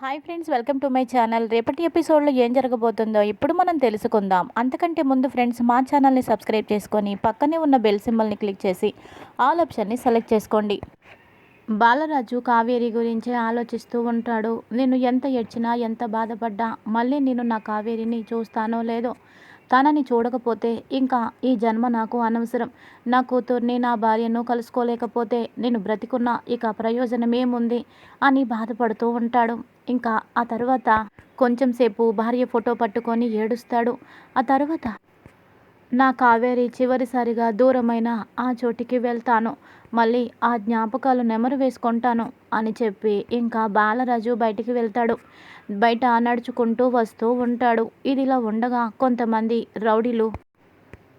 Hi friends welcome to my channel రేపటి ఎపిసోడ్లో ఏం జరగబోతుందో ఇప్పుడు మనం తెలుసుకుందాం. అంతకంటే ముందు ఫ్రెండ్స్ మా ఛానల్ని సబ్స్క్రైబ్ చేసుకొని పక్కనే ఉన్న బెల్ సింబల్ని క్లిక్ చేసి ఆల్ ఆప్షన్ని సెలెక్ట్ చేసుకోండి. బాలరాజు కావేరి గురించే ఆలోచిస్తూ ఉంటాడు. నేను ఎంత ఏడ్చినా ఎంత బాధపడ్డా మళ్ళీ నేను నా కావేరిని చూస్తానో లేదో తనని చూడకపోతే ఇంకా ఈ జన్మ నాకు అనవసరం. నా కూతుర్ని నా భార్యను కలుసుకోలేకపోతే నేను బ్రతికున్న ఇక ప్రయోజనమేముంది అని బాధపడుతూ ఉంటాడు. ఇంకా ఆ తర్వాత కొంచెంసేపు భార్య ఫోటో పట్టుకొని ఏడుస్తాడు. ఆ తర్వాత నా కావేరి చివరిసారిగా దూరమైన ఆ చోటికి వెళ్తాను. మళ్ళీ ఆ జ్ఞాపకాలు నెమరు వేసుకుంటాను అని చెప్పి ఇంకా బాలరాజు బయటికి వెళ్తాడు. బయట నడుచుకుంటూ వస్తూ ఉంటాడు. ఇదిలా ఉండగా కొంతమంది రౌడీలు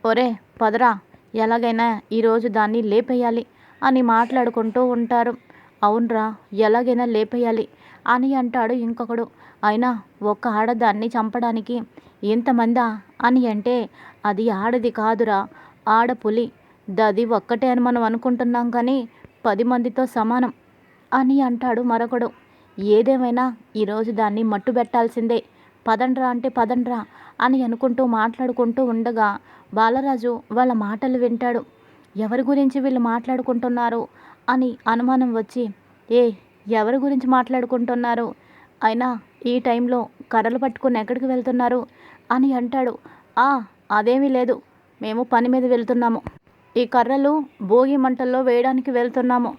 ఒరే పదరా ఎలాగైనా ఈరోజు దాన్ని లేపేయాలి అని మాట్లాడుకుంటూ ఉంటారు. అవునరా ఎలాగైనా లేపేయాలి. అని అంటాడు ఇంకొకడు. అయినా ఒక ఆడదాన్ని చంపడానికి ఇంతమందా అని అంటే అది ఆడది కాదురా. ఆడపులి దది ఒక్కటే అని మనం అనుకుంటున్నాం కానీ పది మందితో సమానం అని అంటాడు మరొకడు. ఏదేమైనా ఈరోజు దాన్ని మట్టు పెట్టాల్సిందే. పదండ్రా అంటే పదండ్రా అని అనుకుంటూ మాట్లాడుకుంటూ ఉండగా బాలరాజు వాళ్ళ మాటలు వింటాడు. ఎవరి గురించి వీళ్ళు మాట్లాడుకుంటున్నారు అని అనుమానం వచ్చి ఏ ఎవరి గురించి మాట్లాడుకుంటున్నారు? అయినా ఈ టైంలో కర్రలు పట్టుకుని ఎక్కడికి వెళ్తున్నారు? అని అంటాడు. ఆ అదేమీ లేదు. మేము పని మీద వెళ్తున్నాము. ఈ కర్రలు భోగి మంటల్లో వేయడానికి వెళ్తున్నాము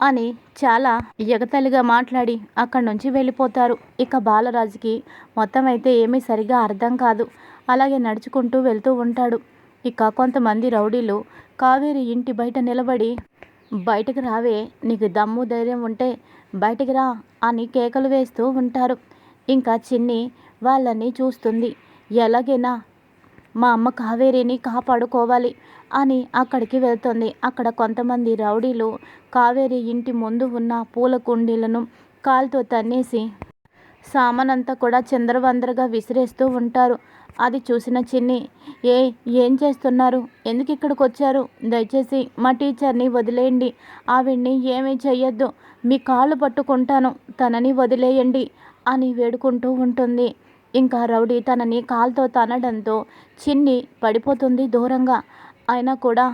అని చాలా ఎగతలిగా మాట్లాడి అక్కడి నుంచి వెళ్ళిపోతారు. ఇక బాలరాజుకి మొత్తం అయితే ఏమీ సరిగా అర్థం కాదు. అలాగే నడుచుకుంటూ వెళ్తూ ఉంటాడు. ఇక కొంతమంది రౌడీలు కావేరి ఇంటి బయట నిలబడి బయటకు రావే నీకు దమ్ము ధైర్యం ఉంటే బయటికి రా అని కేకలు వేస్తూ ఉంటారు. ఇంకా చిన్ని వాళ్ళని చూస్తుంది. ఎలాగైనా మా అమ్మ కావేరిని కాపాడుకోవాలి అని అక్కడికి వెళ్తుంది. అక్కడ కొంతమంది రౌడీలు కావేరి ఇంటి ముందు ఉన్న పూల కుండీలను కాలుతో తన్నేసి సామానంతా కూడా చంద్రవందరగా విసిరేస్తూ ఉంటారు. అది చూసిన చిన్ని ఏ ఏం చేస్తున్నారు? ఎందుకు ఇక్కడికి వచ్చారు దయచేసి మా టీచర్ని వదిలేయండి. ఆవిడ్ని ఏమీ చెయ్యొద్దు. మీ కాళ్ళు పట్టుకుంటాను. తనని వదిలేయండి అని వేడుకుంటూ ఉంటుంది. ఇంకా రౌడీ తనని కాలుతో తనడంతో చిన్ని పడిపోతుంది దూరంగా. అయినా కూడా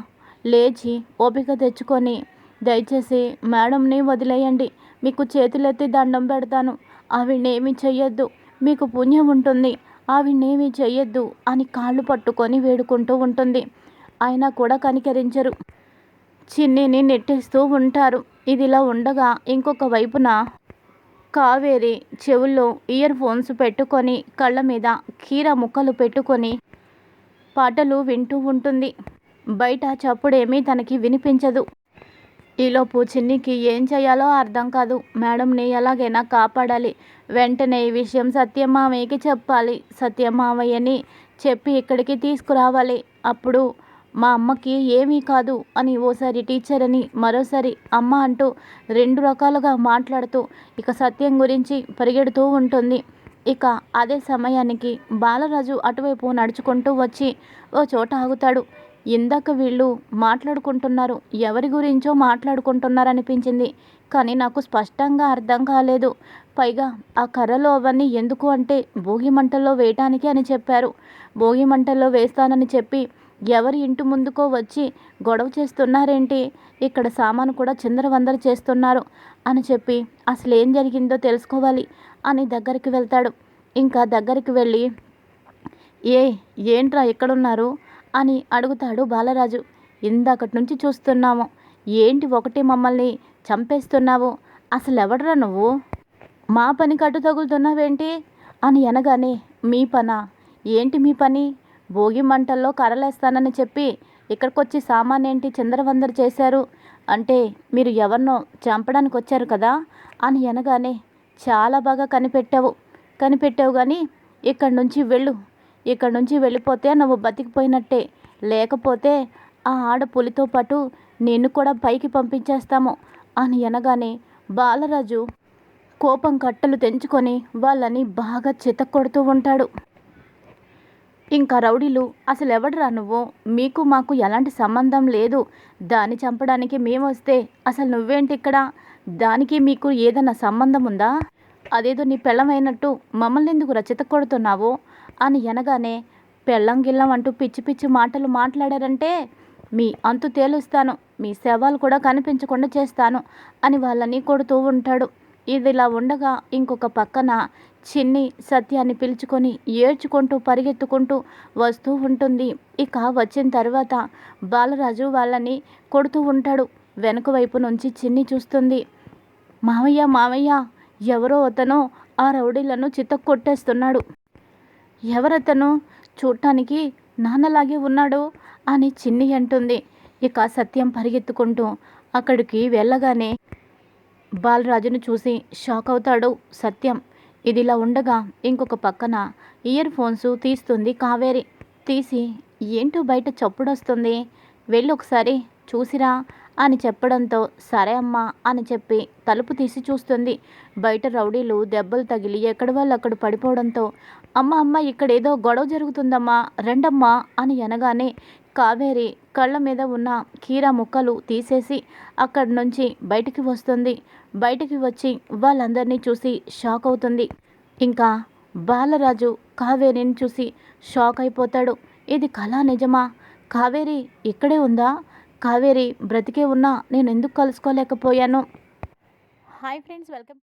లేచి ఓపిక తెచ్చుకొని దయచేసి మేడంని వదిలేయండి. మీకు చేతులెత్తి దండం పెడతాను. ఆవిడనేమి చెయ్యొద్దు. మీకు పుణ్యం ఉంటుంది. ఆవిడనేమి చెయ్యొద్దు అని కాళ్ళు పట్టుకొని వేడుకుంటూ ఉంటుంది. ఆయన కూడా కనికరించరు. చిన్నిని నెట్టేస్తూ ఉంటారు. ఇదిలా ఉండగా ఇంకొక వైపున కావేరి చెవుల్లో ఇయర్ ఫోన్స్ పెట్టుకొని కళ్ళ మీద కీర ముక్కలు పెట్టుకొని పాటలు వింటూ ఉంటుంది. బయట చప్పుడేమీ తనకి వినిపించదు. ఈలోపు చిన్నికి ఏం చేయాలో అర్థం కాదు. మేడంని ఎలాగైనా కాపాడాలి. వెంటనే ఈ విషయం సత్యమామయ్యకి చెప్పాలి. సత్యమామయ్యని చెప్పి ఇక్కడికి తీసుకురావాలి. అప్పుడు మా అమ్మకి ఏమీ కాదు అని ఓసారి టీచర్ అని మరోసారి అమ్మ అంటూ రెండు రకాలుగా మాట్లాడుతూ ఇక సత్యం గురించి పరిగెడుతూ ఉంటుంది. ఇక అదే సమయానికి బాలరాజు అటువైపు నడుచుకుంటూ వచ్చి ఓ చోట ఆగుతాడు. ఇందాక వీళ్ళు మాట్లాడుకుంటున్నారు ఎవరి గురించో మాట్లాడుకుంటున్నారనిపించింది. కానీ నాకు స్పష్టంగా అర్థం కాలేదు. పైగా ఆ కర్రలో అవన్నీ ఎందుకు అంటే భోగి మంటల్లో వేయటానికి అని చెప్పారు. భోగి మంటల్లో వేస్తానని చెప్పి ఎవరి ఇంటి ముందుకో వచ్చి గొడవ చేస్తున్నారేంటి? ఇక్కడ సామాను కూడా చిందరవందర చేస్తున్నారు అని చెప్పి అసలు ఏం జరిగిందో తెలుసుకోవాలి అని దగ్గరికి వెళ్తాడు. ఇంకా దగ్గరికి వెళ్ళి ఏ ఏంట్రా ఎక్కడున్నారు అని అడుగుతాడు బాలరాజు. ఇందాకటి నుంచి చూస్తున్నాము. ఏంటి ఒకటి మమ్మల్ని చంపేస్తున్నావు? అసలు ఎవడరా నువ్వు? మా పని కట్టు తగులుతున్నావేంటి? అని అనగానే మీ పనా? ఏంటి మీ పని? భోగి మంటల్లో కర్రలేస్తానని చెప్పి ఇక్కడికొచ్చి సామాన్ ఏంటి చిందరవందరు చేశారు? అంటే మీరు ఎవరినో చంపడానికి వచ్చారు కదా? అని అనగానే చాలా బాగా కనిపెట్టావు. కనిపెట్టావు కానీ ఇక్కడి నుంచి వెళ్ళు. ఇక్కడ నుంచి వెళ్ళిపోతే నువ్వు బతికిపోయినట్టే. లేకపోతే ఆ ఆడపులితో పాటు నిన్ను కూడా పైకి పంపించేస్తాము అని అనగానే బాలరాజు కోపం కట్టలు తెంచుకొని వాళ్ళని బాగా చితక్కొడుతూ ఉంటాడు. ఇంకా రౌడీలు అసలు ఎవడరా నువ్వు? మీకు మాకు ఎలాంటి సంబంధం లేదు. దాన్ని చంపడానికి మేము వస్తే అసలు నువ్వేంటి ఇక్కడ దానికి మీకు ఏదైనా సంబంధం ఉందా అదేదో నీ పెళ్ళమైనట్టు మమ్మల్ని ఎందుకు రచిత కొడుతున్నావు అని అనగానే పెళ్ళం గిల్లం అంటూ పిచ్చి పిచ్చి మాటలు మాట్లాడారంటే మీ అంతు తేలుస్తాను మీ శవాలు కూడా కనిపించకుండా చేస్తాను అని వాళ్ళని కొడుతూ ఉంటాడు. ఇదిలా ఉండగా ఇంకొక పక్కన చిన్ని సత్యాన్ని పిలుచుకొని ఏడ్చుకుంటూ పరిగెత్తుకుంటూ వస్తూ ఉంటుంది. ఇక వచ్చిన తర్వాత బాలరాజు వాళ్ళని కొడుతూ ఉంటాడు. వెనుక వైపు నుంచి చిన్ని చూస్తుంది. మావయ్య మావయ్య ఎవరో అతను ఆ రౌడీలను చిత్త కొట్టేస్తున్నాడు ఎవరతను చూడటానికి నాన్నలాగే ఉన్నాడు అని చిన్ని అంటుంది. ఇక సత్యం పరిగెత్తుకుంటూ అక్కడికి వెళ్ళగానే బాలరాజును చూసి షాక్ అవుతాడు సత్యం. ఇదిలా ఉండగా ఇంకొక పక్కన ఇయర్ ఫోన్స్ తీస్తుంది కావేరి. తీసి ఏంటో బయట చప్పుడొస్తుంది. వెళ్ళి ఒకసారి చూసిరా అని చెప్పడంతో సరే అమ్మా అని చెప్పి తలుపు తీసి చూస్తుంది. బయట రౌడీలు దెబ్బలు తగిలి ఎక్కడి వాళ్ళు అక్కడ పడిపోవడంతో అమ్మ అమ్మ ఇక్కడ ఏదో గొడవ జరుగుతుందమ్మా రెండమ్మా అని అనగానే కావేరి కళ్ళ మీద ఉన్న కీరా ముక్కలు తీసేసి అక్కడి నుంచి బయటికి వస్తుంది. బయటికి వచ్చి వాళ్ళందరినీ చూసి షాక్ అవుతుంది. ఇంకా బాలరాజు కావేరిని చూసి షాక్ అయిపోతాడు. ఇది కళా నిజమా? కావేరి ఇక్కడే ఉందా? కావేరి బ్రతికే ఉన్నా నేను ఎందుకు కలుసుకోలేకపోయాను? Hi friends welcome